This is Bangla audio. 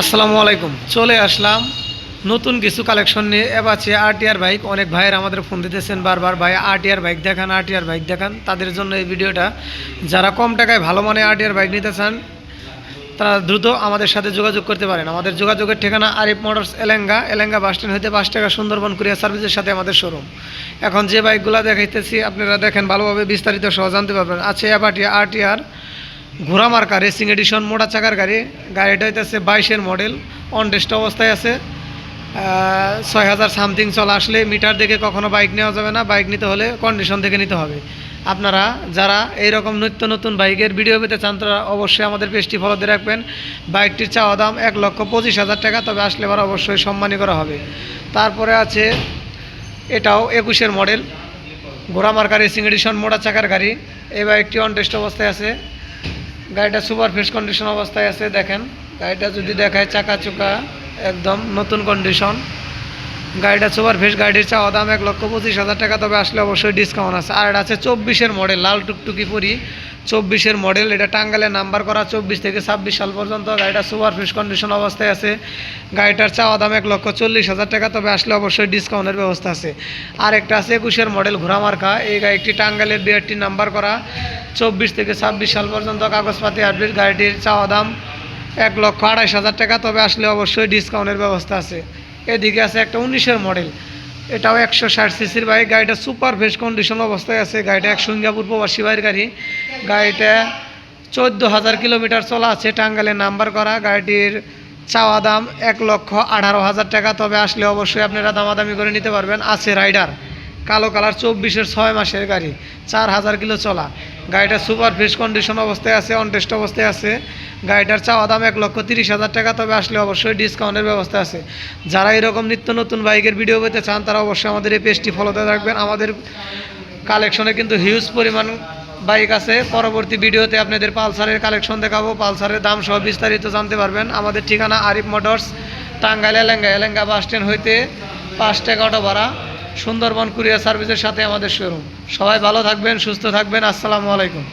আসসালামু আলাইকুম। চলে আসলাম নতুন কিছু কালেকশন নিয়ে। এবাচ্ছে আরটিআর বাইক অনেক ভাইয়ের আমাদের ফোন দিতেছেন বারবার, ভাই আরটিআর বাইক দেখান আরটিআর বাইক দেখান। তাদের জন্য এই ভিডিওটা যারা কম টাকায় ভালো মানে আরটিআর বাইক নিতে চান, তারা দ্রুত আমাদের সাথে যোগাযোগ করতে পারেন। আমাদের যোগাযোগের ঠিকানা Arif motors Elenga. Elenga bus stand হইতে পাঁচ টাকা সুন্দরবন কুরিয়ার সার্ভিসের সাথে আমাদের শোরুম এখন যে বাইকগুলো দেখাইতেছি, আপনারা দেখেন, ভালোভাবে বিস্তারিত সহ জানতে পারবেন। আছে এবাটি আরটিআর ঘোড়া মার্কা রেসিং এডিশন মোটা চাকার গাড়ি। গাড়িটা হইতেছে বাইশের মডেল অন টেস্ট অবস্থায় আছে। ছয় হাজার সামথিং চলা আসলে মিটার দেখে কখনো বাইক নেওয়া যাবে না। বাইক নিতে হলে কন্ডিশন দেখে নিতে হবে। আপনারা যারা এইরকম নিত্য নতুন বাইকের ভিডিও পেতে চান, তারা অবশ্যই আমাদের পেজটি ফলো দিয়ে রাখবেন। বাইকটির চাওয়া দাম এক লক্ষ পঁচিশ হাজার টাকা, তবে আসলে এবার অবশ্যই সম্মানী করা হবে। তারপরে আছে, এটাও একুশের মডেল ঘোড়া মার্কা রেসিং এডিশন মোটা চাকার গাড়ি। এই বাইকটি অন টেস্ট অবস্থায় আছে। গাড়িটা সুপার ফ্রেশ কন্ডিশন অবস্থায় আছে, দেখেন। গাড়িটা যদি দেখায় চাকা চুকা, একদম নতুন কন্ডিশন গাড়িটা সুপার ফ্রেশ গাড়ির চাওয়া দাম এক লক্ষ পঁচিশ হাজার টাকা, তবে আসলে অবশ্যই ডিসকাউন্ট আছে। আর এটা আছে চব্বিশের মডেল লাল টুকটুকি পরি। চব্বিশের মডেল এটা টাঙ্গালে নাম্বার করা চব্বিশ থেকে ছাব্বিশ সাল পর্যন্ত। গাড়িটা সুপার ফ্রেশ কন্ডিশন অবস্থায় আছে। গাড়িটার চাওয়া দাম এক লক্ষ চল্লিশ হাজার টাকা, তবে আসলে অবশ্যই ডিসকাউন্টের ব্যবস্থা আছে। আর একটা আছে একুশের মডেল ঘোড়া মার্কা। এই গাড়িটি টাঙ্গালের বিআরটি নাম্বার করা। চব্বিশ থেকে ছাব্বিশ সাল পর্যন্ত কাগজপাতি আপডেট গাড়িটির চাওয়া দাম এক লক্ষ আড়াইশ হাজার টাকা, তবে আসলে অবশ্যই ডিসকাউন্টের ব্যবস্থা আছে। এদিকে আছে একটা উনিশের মডেল। এটাও একশো ষাট সিসির বাইক। গাড়িটা সুপার ফ্রেশ কন্ডিশন অবস্থায় আছে। গাড়িটা এক সিঙ্গাপুর প্রবাসী বাইর গাড়ি। গাড়িটা চোদ্দ হাজার কিলোমিটার চলা আছে। টাঙ্গালে নাম্বার করা। গাড়িটির চাওয়া দাম এক লক্ষ আঠারো হাজার টাকা। তবে আসলে অবশ্যই আপনারা দামাদামি করে নিতে পারবেন। আছে রাইডার। কালো কালার চব্বিশের ছয় মাসের গাড়ি, চার হাজার কিলো চলা। গাড়িটা সুপার ফ্রেশ কন্ডিশন অবস্থায় আছে অনটেস্ট অবস্থায় আছে। গাড়িটার চাওয়া দাম এক লক্ষ তিরিশ হাজার টাকা, তবে আসলে অবশ্যই ডিসকাউন্টের ব্যবস্থা আছে। যারা এরকম নিত্য নতুন বাইকের ভিডিও পেতে চান, তারা অবশ্যই আমাদের এই পেজটি ফলোতে রাখবেন। আমাদের কালেকশনে কিন্তু হিউজ পরিমাণ বাইক আছে। পরবর্তী ভিডিওতে আপনাদের পালসারের কালেকশন দেখাবো। পালসারের দাম সহ বিস্তারিত জানতে পারবেন। আমাদের ঠিকানা Arif motors, Tangail, Elenga. Elenga bus stand হইতে পাঁচ টাকা অটো ভাড়া। সুন্দরবন কুরিয়ার সার্ভিসের সাথে আমাদের শোরুম। সবাই ভালো থাকবেন সুস্থ থাকবেন। আসসালামু আলাইকুম।